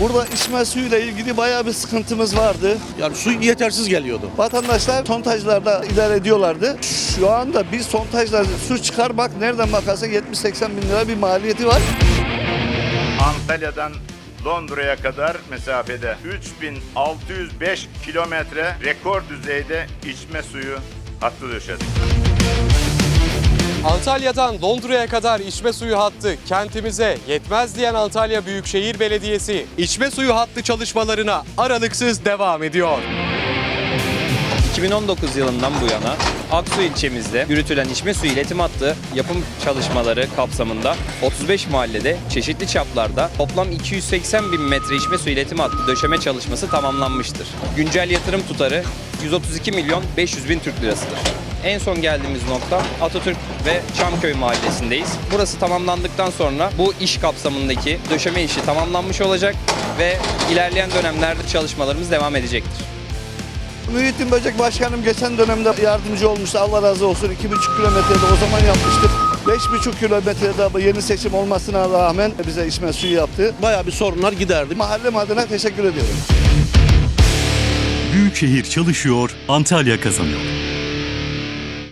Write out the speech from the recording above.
Burada içme suyuyla ilgili bayağı bir sıkıntımız vardı. Yani su yetersiz geliyordu. Vatandaşlar sontajlarda idare ediyorlardı. Şu anda bir sontajla su çıkarmak nereden bakarsan 70-80 bin lira bir maliyeti var. Antalya'dan Londra'ya kadar mesafede 3605 kilometre rekor düzeyde içme suyu hattı döşedik. Antalya'dan Londra'ya kadar içme suyu hattı kentimize yetmez diyen Antalya Büyükşehir Belediyesi içme suyu hattı çalışmalarına aralıksız devam ediyor. 2019 yılından bu yana Aksu ilçemizde yürütülen içme suyu iletim hattı yapım çalışmaları kapsamında 35 mahallede çeşitli çaplarda toplam 280 bin metre içme suyu iletim hattı döşeme çalışması tamamlanmıştır. Güncel yatırım tutarı 132 milyon 500 bin Türk lirasıdır. En son geldiğimiz nokta Atatürk ve Çamköy mahallesindeyiz. Burası tamamlandıktan sonra bu iş kapsamındaki döşeme işi tamamlanmış olacak ve ilerleyen dönemlerde çalışmalarımız devam edecektir. Mühittin Böcek Başkanım geçen dönemde yardımcı olmuştu. Allah razı olsun. 2,5 kilometrede o zaman yapmıştık. 5,5 kilometrede yeni seçim olmasına rağmen bize içme suyu yaptı. Bayağı bir sorunlar giderdi. Mahallem adına teşekkür ediyorum. Büyükşehir çalışıyor, Antalya kazanıyor.